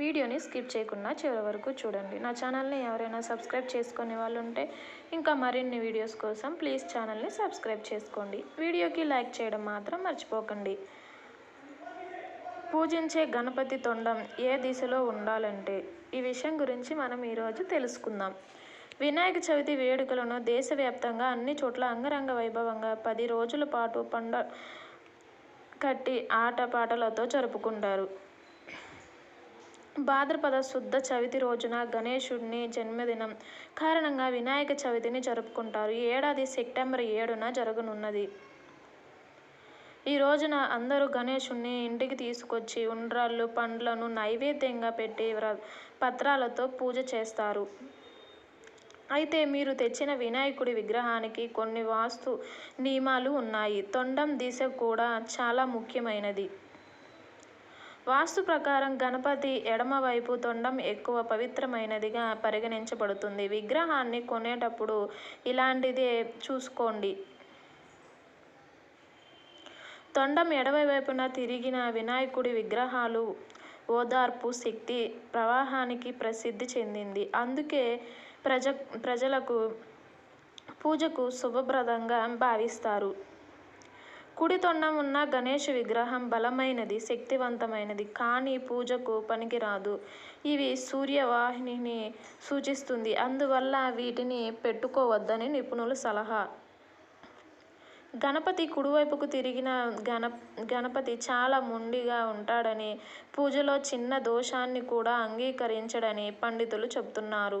వీడియోని స్కిప్ చేయకుండా చివరి వరకు చూడండి. నా ఛానల్ని ఎవరైనా సబ్స్క్రైబ్ చేసుకునే వాళ్ళు ఉంటే ఇంకా మరిన్ని వీడియోస్ కోసం ప్లీజ్ ఛానల్ని సబ్స్క్రైబ్ చేసుకోండి. వీడియోకి లైక్ చేయడం మాత్రం మర్చిపోకండి. పూజించే గణపతి తొండం ఏ దిశలో ఉండాలంటే ఈ విషయం గురించి మనం ఈరోజు తెలుసుకుందాం. వినాయక చవితి వేడుకలను దేశవ్యాప్తంగా అన్ని చోట్ల అంగరంగ వైభవంగా పది రోజుల పాటు పండ కట్టి ఆటపాటలతో జరుపుకుంటారు. భాద్రపద శుద్ధ చవితి రోజున గణేశుడిని జన్మదినం కారణంగా వినాయక చవితిని జరుపుకుంటారు. ఈ ఏడాది సెప్టెంబర్ ఏడున జరగనున్నది. ఈ రోజున అందరూ గణేశుణ్ణి ఇంటికి తీసుకొచ్చి ఉండ్రాళ్ళు పండ్లను నైవేద్యంగా పెట్టి పత్రాలతో పూజ చేస్తారు. అయితే మీరు తెచ్చిన వినాయకుడి విగ్రహానికి కొన్ని వాస్తు నియమాలు ఉన్నాయి. తొండం దిశ కూడా చాలా ముఖ్యమైనది. వాస్తు ప్రకారం గణపతి ఎడమవైపు తొండం ఎక్కువ పవిత్రమైనదిగా పరిగణించబడుతుంది. విగ్రహాన్ని కొనేటప్పుడు ఇలాంటిదే చూసుకోండి. తొండం ఎడమవైపున తిరిగిన వినాయకుడి విగ్రహాలు ఓదార్పు శక్తి ప్రవాహానికి ప్రసిద్ధి చెందింది. అందుకే ప్రజ ప్రజలకు పూజకు శుభప్రదంగా భావిస్తారు. కుడి తొండం ఉన్న గణేష్ విగ్రహం బలమైనది శక్తివంతమైనది. కానీ పూజకు పనికిరాదు ఇవి సూర్యవాహినిని సూచిస్తుంది. అందువల్ల వీటిని పెట్టుకోవద్దని నిపుణుల సలహా. గణపతి కుడివైపుకు తిరిగిన గణ గణపతి చాలా మొండిగా ఉంటాడని పూజలో చిన్న దోషాన్ని కూడా అంగీకరించడని పండితులు చెబుతున్నారు.